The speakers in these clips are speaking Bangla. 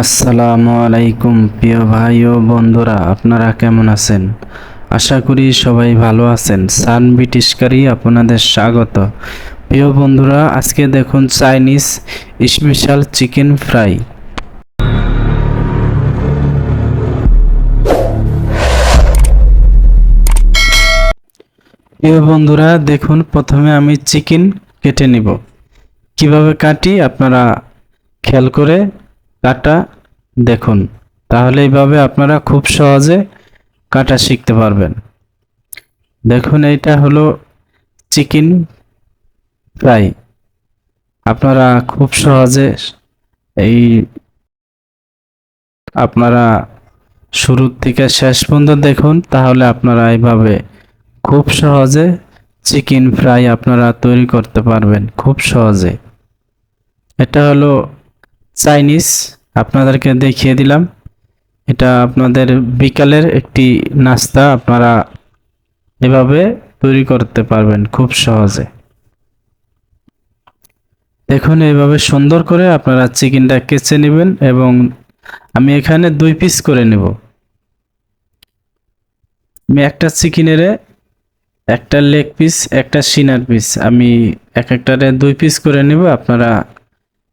আসসালামু আলাইকুম, প্রিয় ভাই ও বন্ধুরা, আপনারা কেমন আছেন? আশা করি সবাই ভালো আছেন। সান ব্রিটিশকারী আপনাদের স্বাগত। প্রিয় বন্ধুরা, আজকে দেখুন চাইনিজ স্পেশাল চিকেন ফ্রাই। প্রিয় বন্ধুরা, দেখুন, প্রথমে আমি চিকেন কেটে নিব। কীভাবে কাটি আপনারা খেয়াল করে কাটা দেখুন। তাহলে এইভাবে আপনারা খুব সহজে কাটা শিখতে পারবেন। দেখুন, এইটা হলো চিকেন ফ্রাই। আপনারা খুব সহজে এই আপনারা শুরু থেকে শেষ পর্যন্ত দেখুন, তাহলে আপনারা এইভাবে খুব সহজে চিকেন ফ্রাই আপনারা তৈরি করতে পারবেন, খুব সহজে। এটা হলো চাইনিজ আপনাদেরকে দেখিয়ে দিলাম। এটা আপনাদের বিকালের একটি নাস্তা, আপনারা এভাবে তৈরি করতে পারবেন খুব সহজে। দেখুন এইভাবে সুন্দর করে আপনারা চিকেনটা কেচে নেবেন এবং আমি এখানে দুই পিস করে নেব। আমি একটা চিকেনের, একটা লেগ পিস, একটা সিনার পিস। আমি এক একটারে দুই পিস করে নেব, আপনারা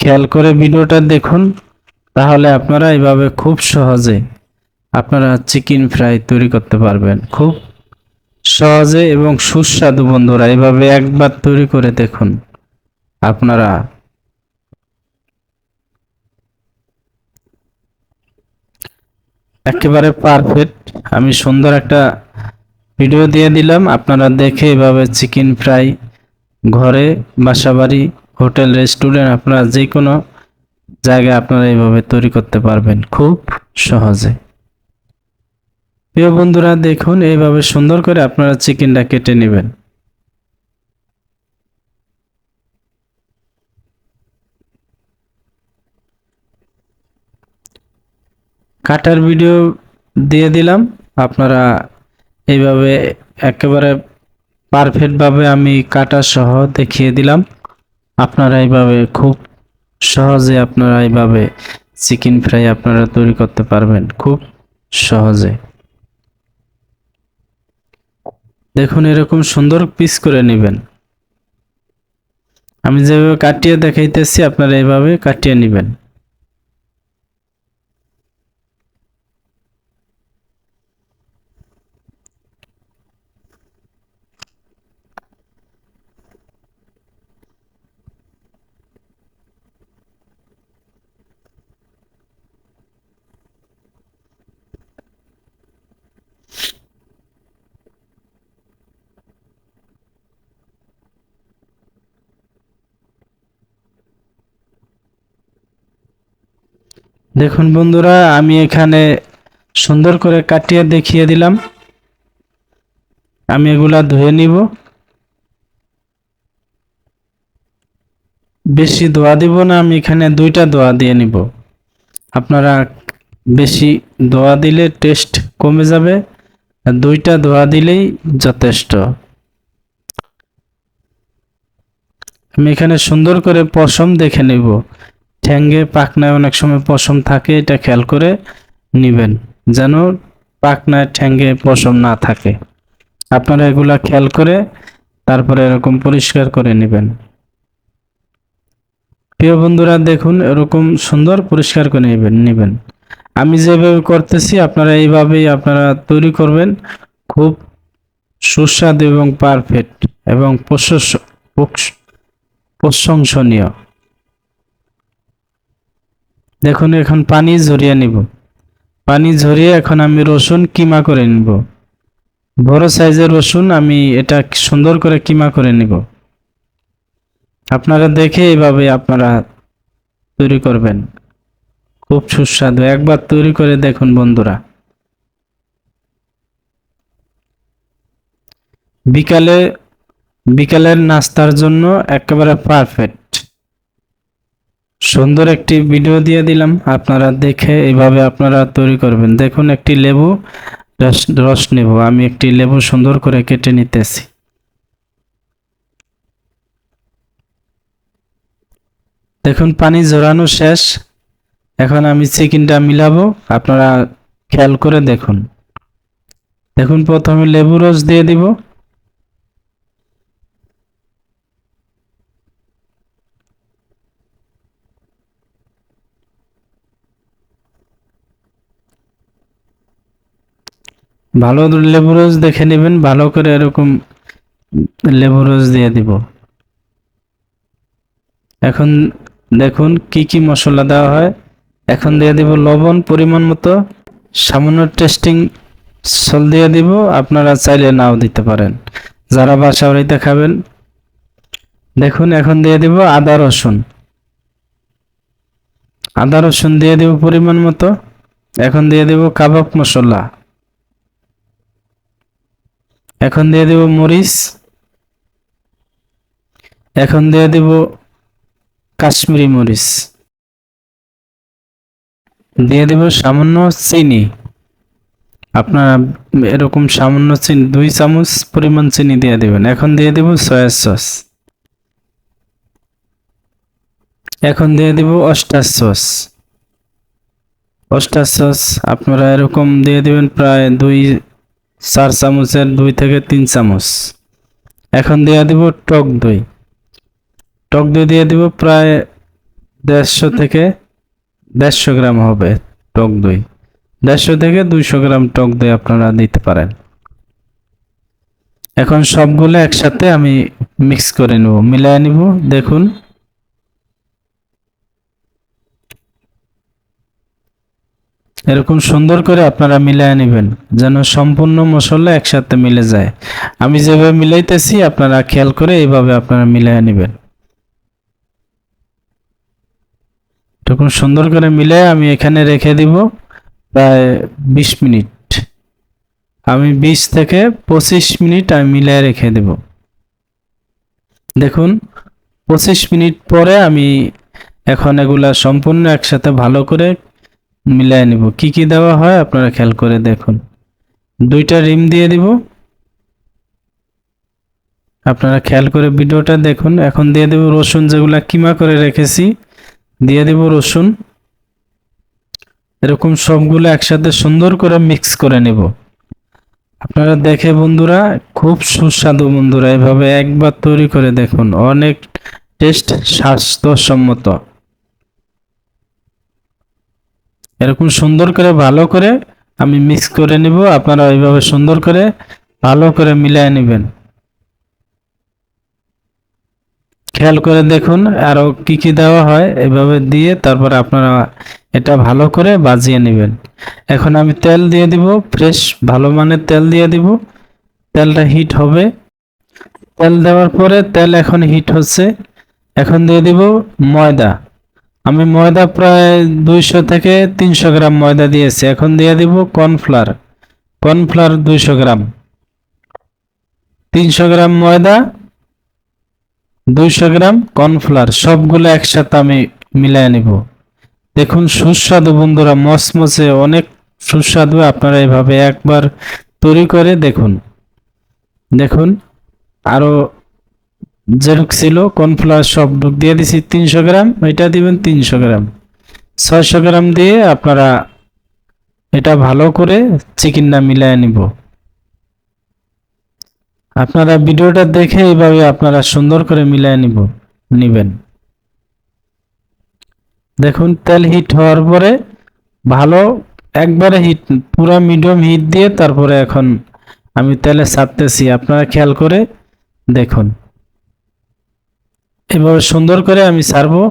খেয়াল করে ভিডিওটা দেখুন, তাহলে আপনারা এভাবে খুব সহজে আপনারা চিকেন ফ্রাই তৈরি করতে পারবেন। খুব সহজে এবং সুস্বাদু বন্ধুরা, এভাবে একবার তৈরি করে দেখুন। আপনারা একেবারে পারফেক্ট আমি সুন্দর একটা ভিডিও দিয়ে দিলাম। আপনারা দেখে এভাবে চিকেন ফ্রাই ঘরে, বাসাবাড়ি হোটেল, রেস্টুরেন্ট আপনারা যে কোনো জায়গায় আপনারা এইভাবে তৈরি করতে পারবেন খুব সহজে। প্রিয় বন্ধুরা, দেখুন এইভাবে সুন্দর করে আপনারা চিকেনটা কেটে নেবেন। কাটার ভিডিও দিয়ে দিলাম। আপনারা এইভাবে একেবারে পারফেক্টভাবে আমি কাটা সহ দেখিয়ে দিলাম। আপনারা এইভাবে খুব সহজে আপনারা এইভাবে চিকেন ফ্রাই আপনারা তৈরি করতে পারবেন, খুব সহজে। দেখুন এরকম সুন্দর পিস করে নেবেন। আমি যেভাবে কাটিয়ে দেখাইতেছি, আপনারা এইভাবে কাটিয়ে নেবেন। দেখুন বন্ধুরা, আমি এখানে সুন্দর করে কাটিয়ে দেখিয়ে দিলাম। আমি এগুলা ধুয়ে নিব। বেশি দোয়া দিব না, আমি এখানে দুইটা দোয়া দিয়ে নিব। আপনারা বেশি দোয়া দিলে টেস্ট কমে যাবে দুইটা দোয়া দিলেই যথেষ্ট। আমি এখানে সুন্দর করে পশম দেখে নিব। ঠ্যাঙ্গে পাখনায় অনেক সময় পশম থাকে, এটা খেয়াল করে নিবেন, যেন পাখনায় ঠ্যাঙ্গে পশম না থাকে। আপনারা এগুলা খেয়াল করে তারপরে এরকম পরিষ্কার করে নেবেন। প্রিয় বন্ধুরা, দেখুন, এরকম সুন্দর পরিষ্কার করে নেবেন নেবেন। আমি যেভাবে করতেছি, আপনারা এইভাবেই আপনারা তৈরি করবেন। খুব সুস্বাদু এবং পারফেক্ট এবং প্রশংস- প্রশ- প্রশংসনীয়। দেখুন, এখন পানি ঝরিয়ে নিব। পানি ঝরিয়ে এখন আমি রসুন কিমা করে নিব। বড় সাইজের রসুন আমি এটা সুন্দর করে কিমা করে নিব। আপনারা দেখে এইভাবে আপনারা তৈরি করবেন। খুব সুস্বাদু। একবার তৈরি করে দেখুন বন্ধুরা। বিকালে, বিকালের নাস্তার জন্য একেবারে পারফেক্ট সুন্দর একটি ভিডিও দিয়ে দিলাম। আপনারা দেখে এইভাবে আপনারা তৈরি করবেন। দেখুন, একটি লেবু, রস রস নেব। আমি একটি লেবু সুন্দর করে কেটে নিতেছি। দেখুন, পানি ঝরানো শেষ। এখন আমি চিকেনটা মিলাবো। আপনারা খেয়াল করে দেখুন। দেখুন, প্রথমে লেবু রস দিয়ে দিব। ভালো লেবু রস দেখে নেবেন, ভালো করে এরকম লেবু রস দিয়ে দিব। এখন দেখুন কি কি মশলা দেওয়া হয়। এখন দিয়ে দিব লবণ, পরিমাণ মতো। সামান্য টেস্টিং সল দিয়ে দিব, আপনারা চাইলে নাও দিতে পারেন। যারা বাসা বাড়িতে খাবেন, দেখুন এখন দিয়ে দিব আদা রসুন। আদা রসুন দিয়ে দিব পরিমাণ মতো। এখন দিয়ে দিব কাবাব মশলা। এখন দিয়ে দেব মরিচ। এখন দিয়ে দেব কাশ্মীরি মরিচ। দিয়ে দেব সামান্য চিনি। আপনারা এরকম সামান্য চিনি, দুই চামচ পরিমাণ চিনি দিয়ে দেবেন। এখন দিয়ে দেব সয়া সস। এখন দিয়ে দেব অস্টার সস। অস্টার সস আপনারা এরকম দিয়ে দিবেন প্রায় দুই চার চামচের দুই থেকে তিন চামচ। এখন দিয়ে দিব টক দই। টক দই দিয়ে দিব প্রায় দেড়শো থেকে দেড়শো গ্রাম হবে টক দই। দেড়শো থেকে দুইশো গ্রাম টক দই আপনারা দিতে পারেন। এখন সবগুলো একসাথে আমি মিক্স করে নেব, মিলিয়ে নিব। দেখুন এরকম সুন্দর করে আপনারা মিলিয়ে নেবেন, যেন সম্পূর্ণ মশলা একসাথে মিলে যায়। আমি যেভাবে মিলাইতেছি, আপনারা খেয়াল করে এইভাবে আপনারা মিলিয়ে নেবেন। এরকম সুন্দর করে মিলে আমি এখানে রেখে দিব প্রায় বিশ মিনিট। আমি বিশ থেকে পঁচিশ মিনিট আমি মিলিয়ে রেখে দেব। দেখুন, পঁচিশ মিনিট পরে আমি এখন এগুলা সম্পূর্ণ একসাথে ভালো করে মিলাই নিব। কি কি দেওয়া হয় আপনারা খেয়াল করে দেখুন। দুইটা রিম দিয়ে দিব। আপনারা খেয়াল করে ভিডিওটা দেখুন। এখন দিয়ে দেব রসুন যেগুলা কিমা করে রেখেছি। দিয়ে দেব রসুন। এরকম সবগুলো একসাথে সুন্দর করে মিক্স করে নেব। আপনারা দেখে বন্ধুরা, খুব সুস্বাদু বন্ধুরা, এভাবে একবার তৈরি করে দেখুন। অনেক টেস্ট স্বাস্থ্যসম্মত। এরকম সুন্দর করে ভালো করে আমি মিক্স করে নিব। আপনারা ওইভাবে সুন্দর করে ভালো করে মিলিয়ে নেবেন। খেয়াল করে দেখুন আরও কি কি দেওয়া হয়, এভাবে দিয়ে তারপরে আপনারা এটা ভালো করে বাজিয়ে নেবেন। এখন আমি তেল দিয়ে দিব ফ্রেশ ভালো মানের তেল দিয়ে দিব। তেলটা হিট হবে। তেল দেওয়ার পরে তেল এখন হিট হচ্ছে। এখন দিয়ে দিব ময়দা। আমি ময়দা প্রায় দুইশো থেকে তিনশো গ্রাম ময়দা দিয়েছি। এখন দিয়ে দিব কর্নফ্লার কর্নফ্লার দুইশো গ্রাম। তিনশো গ্রাম ময়দা, দুইশো গ্রাম কর্নফ্লার সবগুলো একসাথে আমি মিলাই নিব। দেখুন, সুস্বাদু বন্ধুরা, মচমচে অনেক সুস্বাদু। আপনারা এভাবে একবার তৈরি করে দেখুন। দেখুন, আরও যেরকম ছিল, কর্নফ্লাওয়ার সব দিয়ে দিছি তিনশো গ্রাম এটা দিবেন তিনশো গ্রাম। ছয়শো গ্রাম দিয়ে আপনারা এটা ভালো করে চিকেনটা মিলিয়ে নিব। আপনারা ভিডিওটা দেখে এইভাবে আপনারা সুন্দর করে মিলিয়ে নিব, নিবেন। দেখুন, তেল হিট হওয়ার পরে ভালো, একবারে হিট, পুরো মিডিয়াম হিট দিয়ে তারপরে এখন আমি তেলে ছাড়তেছি। আপনারা খেয়াল করে দেখুন। এভাবে সুন্দর করে আমি ছাড়বো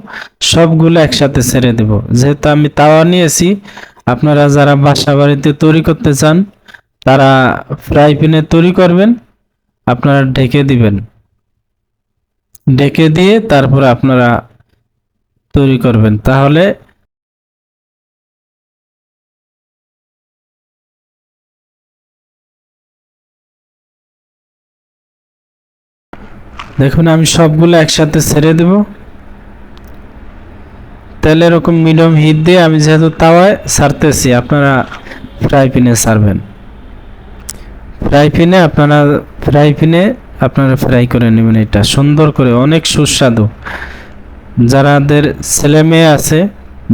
সবগুলো একসাথে ছেড়ে দেব। যেহেতু আমি তাওয়া নিয়েছি, আপনারা যারা বাসা বাড়িতে তৈরি করতে চান, তারা ফ্রাই প্যানে তৈরি করবেন, আপনারা ঢেকে দিবেন। ঢেকে দিয়ে তারপরে আপনারা তৈরি করবেন। তাহলে দেখুন, আমি সবগুলো একসাথে ছেড়ে দেব। তেল এরকম মিডিয়াম হিট দিয়ে আমি যেহেতু তাওয়ায় সারতেছি, আপনারা ফ্রাই প্যানে সারবেন। ফ্রাই প্যানে আপনারা, ফ্রাই প্যানে আপনারা ফ্রাই করে নেবেন এটা, সুন্দর করে, অনেক সুস্বাদু। যারাদের ছেলে মেয়ে আছে,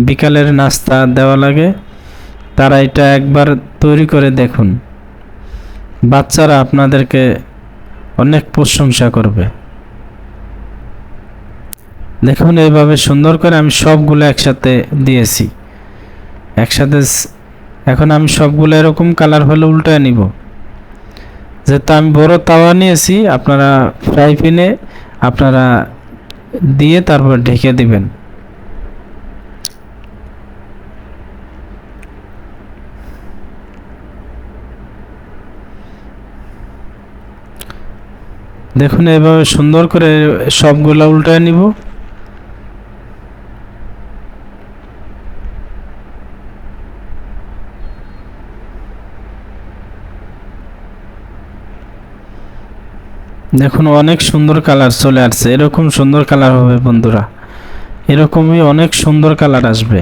বিকালের নাস্তা দেওয়া লাগে, তারা এটা একবার তৈরি করে দেখুন। বাচ্চারা আপনাদেরকে অনেক প্রশংসা করবে। দেখুন এইভাবে সুন্দর করে আমি সবগুলো একসাথে দিয়েছি। একসাথে এখন আমি সবগুলো এরকম কালার হলে উল্টায় নিব। যেহেতু আমি বড় তাওয়া নিয়েছি, আপনারা ফ্রাই প্যানে আপনারা দিয়ে তারপর ঢেকে দিবেন। দেখুন, এভাবে সুন্দর করে সবগুলো উল্টায় নিব। দেখুন, অনেক সুন্দর কালার চলে আসছে। এরকম সুন্দর কালার হবে বন্ধুরা। এরকমই অনেক সুন্দর কালার আসবে।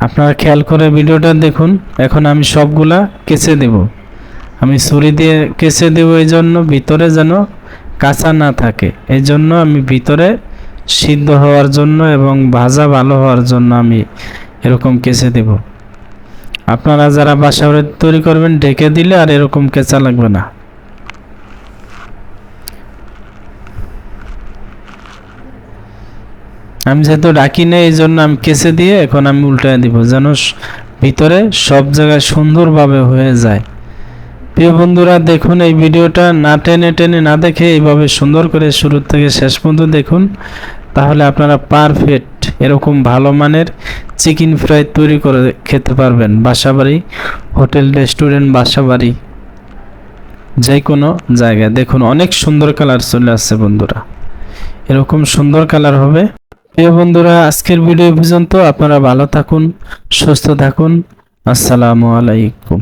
আপনারা খেয়াল করে ভিডিওটা দেখুন। এখন আমি সবগুলা কেচে দেব। আমি ছুরি দিয়ে কেচে দেব এই জন্য, ভিতরে যেন কাঁচা না থাকে। এই জন্য আমি ভিতরে সিদ্ধ হওয়ার জন্য এবং ভাজা ভালো হওয়ার জন্য আমি এরকম কেচে দেব। আপনারা যারা বাসা তৈরি করবেন ঢেকে দিলে আর এরকম কেঁচা লাগবে না। আমি যেহেতু ডাকি নেই, এই জন্য আমি কেঁচে দিয়ে এখন আমি উল্টায় দিব, যেন ভিতরে সব জায়গায় সুন্দরভাবে হয়ে যায়। প্রিয় বন্ধুরা, দেখুন এই ভিডিওটা না টেনে টেনে না দেখে এইভাবে সুন্দর করে শুরু থেকে শেষ পর্যন্ত দেখুন। তাহলে আপনারা পারফেক্ট এরকম ভালো মানের চিকেন ফ্রাই তৈরি করে খেতে পারবেন। বাসাবাড়ি, হোটেল, রেস্টুরেন্ট, বাসাবাড়ি যে কোনো জায়গায়। দেখুন, অনেক সুন্দর কালার চলে আসছে বন্ধুরা। এরকম সুন্দর কালার হবে। প্রিয় বন্ধুরা, আজকের ভিডিও পর্যন্ত আপনারা ভালো থাকুন, সুস্থ থাকুন। আসসালামু আলাইকুম।